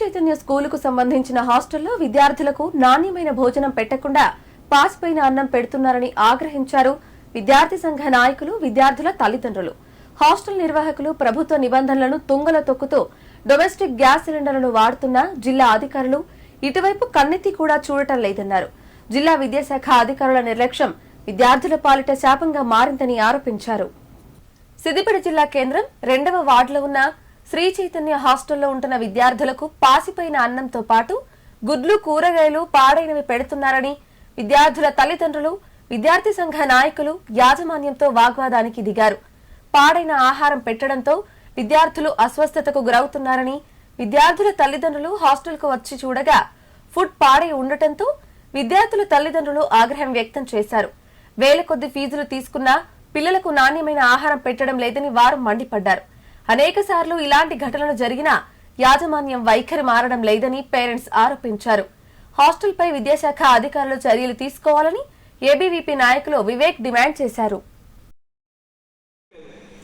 చైతన్య స్కూలుకు సంబంధించిన హాస్టల్లో విద్యార్థులకు నాణ్యమైన భోజనం పెట్టకుండా పాసిపోయిన అన్నం పెడుతున్నారని ఆగ్రహించారు విద్యార్థి సంఘ నాయకులు విద్యార్థుల తల్లిదండ్రులు. హాస్టల్ నిర్వాహకులు ప్రభుత్వ నిబంధనలను తుంగల తొక్కుతూ డొమెస్టిక్ గ్యాస్ సిలిండర్లను వాడుతున్న జిల్లా అధికారులు ఇటువైపు కన్నెత్తి కూడా చూడటం లేదన్నారు. జిల్లా విద్యాశాఖ అధికారుల నిర్లక్ష్యం విద్యార్థుల పాలిట శాపంగా మారిందని ఆరోపించారు. సిద్దిపేట జిల్లా కేంద్రం రెండవ వార్డులో ఉన్న శ్రీ చైతన్య హాస్టల్లో ఉంటున్న విద్యార్థులకు పాసిపోయిన అన్నంతో పాటు గుడ్లు కూరగాయలు పాడైనవి పెడుతున్నారని విద్యార్థుల తల్లిదండ్రులు విద్యార్థి సంఘ నాయకులు యాజమాన్యంతో వాగ్వాదానికి దిగారు. పాడైన ఆహారం పెట్టడంతో విద్యార్థులు అస్వస్థతకు గురవుతున్నారని విద్యార్థుల తల్లిదండ్రులు హాస్టల్కు వచ్చి చూడగా ఫుడ్ పాడై ఉండటంతో విద్యార్థుల తల్లిదండ్రులు ఆగ్రహం వ్యక్తం చేశారు. వేల కొద్ది ఫీజులు తీసుకున్నా పిల్లలకు నాణ్యమైన ఆహారం పెట్టడం లేదని వారు మండిపడ్డారు. అనేక సార్లు ఇలాంటి ఘటనలు జరిగినా యాజమాన్యం వైఖరి మారడం లేదని పేరెంట్స్ ఆరోపించారు. హాస్టల్పై విద్యాశాఖ అధికారులు చర్యలు తీసుకోవాలని ఏబీవీపీ నాయకులు వివేక్ డిమాండ్ చేశారు.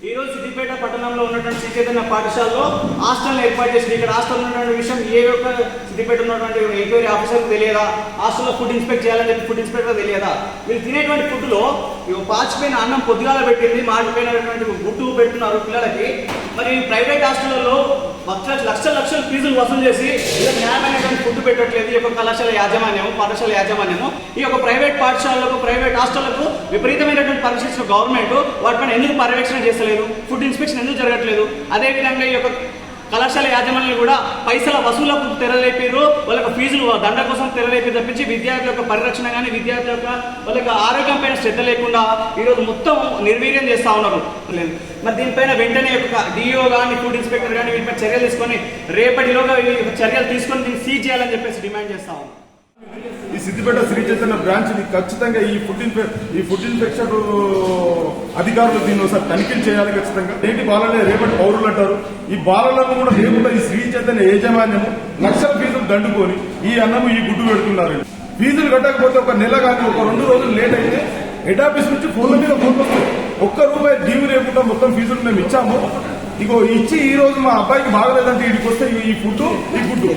ఈ రోజు సిద్దిపేట పట్టణంలో ఉన్నటువంటి శ్రీ చైతన్య పాఠశాలలో హాస్టల్ ఏర్పాటు చేసింది. ఇక్కడ హాస్టల్ ఉన్నటువంటి విషయం ఏ ఒక్క సిద్దిపేట ఉన్నటువంటి ఎంక్వైరీ ఆఫీసర్కి తెలియదా? హాస్టల్లో ఫుడ్ ఇన్స్పెక్ట్ చేయాలని చెప్పి ఫుడ్ ఇన్స్పెక్టర్ తెలియదా? వీళ్ళు తినేటువంటి ఫుడ్లో లో పాచిపోయిన అన్నం పొద్దుగాల పెట్టింది మాడిపోయినటువంటి గుడ్డు పెడుతున్నారు పిల్లలకి. మరి ప్రైవేట్ హాస్టల్లో లక్షల లక్షల లక్షల ఫీజులు వసూలు చేసి న్యాయమైనటువంటి ఫుడ్ పెట్టట్లేదు. ఈ యొక్క కళాశాల యాజమాన్యం పాఠశాల యాజమాన్యము. ఈ యొక్క ప్రైవేట్ పాఠశాలలకు ప్రైవేట్ హాస్టళ్ళకు విపరీతమైనటువంటి పరీక్షించిన గవర్నమెంట్ వాటిపైన ఎందుకు పర్యవేక్షణ చేస్తలేదు? ఫుడ్ ఇన్స్పెక్షన్ ఎందుకు జరగట్లేదు? అదేవిధంగా ఈ యొక్క కళాశాల యాజమాన్యాలు కూడా పైసల వసూలకు తెరలేపారు వాళ్ళ ఫీజులు దండ కోసం తెరలేపి తప్పించి విద్యార్థుల యొక్క పరిరక్షణ కానీ విద్యార్థుల యొక్క వాళ్ళ ఆరోగ్యం పైన శ్రద్ధ లేకుండా ఈరోజు మొత్తం నిర్వీర్యం చేస్తా ఉన్నారు. లేదు. మరి దీనిపైన వెంటనే ఒక డిఓ కానీ ఫుడ్ ఇన్స్పెక్టర్ కానీ వీటిపై చర్యలు తీసుకొని రేపటిలోగా చర్యలు తీసుకొని దీన్ని సీజ్ చేయాలని చెప్పేసి డిమాండ్ చేస్తా ఉన్నాం ఈ సిద్దిపేట శ్రీ చైతన్య బ్రాంచ్ని ఖచ్చితంగా ఈ ఫుడ్ ఇన్ఫె ఈ ఫుడ్ ఇన్ఫెక్షన్ అధికారులు దీన్ని ఒకసారి తనిఖీలు చేయాలి ఖచ్చితంగా. నేటి బాలలే రేపటి పౌరులు అంటారు? ఈ బాలలను కూడా లేకుండా ఈ శ్రీ చైతన్య యాజమాన్యము లక్షల ఫీజులు దండుకొని ఈ అన్నము ఈ గుడ్డు పెడుతున్నారు. ఫీజులు కట్టకపోతే ఒక నెల కానీ ఒక రెండు రోజులు లేట్ అయితే హెడ్ ఆఫీస్ నుంచి ఫోన్ల మీద ఫోన్ వస్తాయి ఒక్క రూపాయి దీవు లేకుండా మొత్తం ఫీజులు మేము ఇచ్చాము. ఇగో ఇచ్చి ఈ రోజు మా అబ్బాయికి బాగలేదంటే ఇడికి వస్తే ఈ ఫుడ్ ఈ గుడ్డు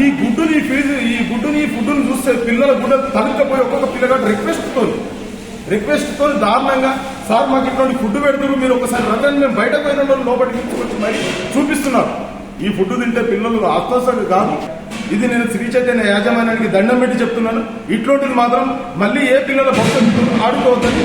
ఈ గుడ్డుని ఫీజు ఈ గుడ్డుని ఈ ఫుడ్ని చూస్తే పిల్లల గుడ్డ తలకపోయి ఒక్కొక్క పిల్లగాడు రిక్వెస్ట్తో రిక్వెస్ట్తో దారుణంగా సార్ మాకు ఇటువంటి ఫుడ్ పెడుతున్నారు మీరు ఒకసారి రండి మేము బయటకు పోయిన వాళ్ళు లోపలికి తీసుకొచ్చి మరి చూపిస్తున్నారు. ఈ ఫుడ్ తింటే పిల్లలు ఆత్మసారి కాదు. ఇది నేను శ్రీ చైతన్య యాజమాన్యానికి దండం పెట్టి చెప్తున్నాను. ఇటువంటిది మాత్రం మళ్ళీ ఏ పిల్లల భవిష్యత్తు ఆడుకోవద్దని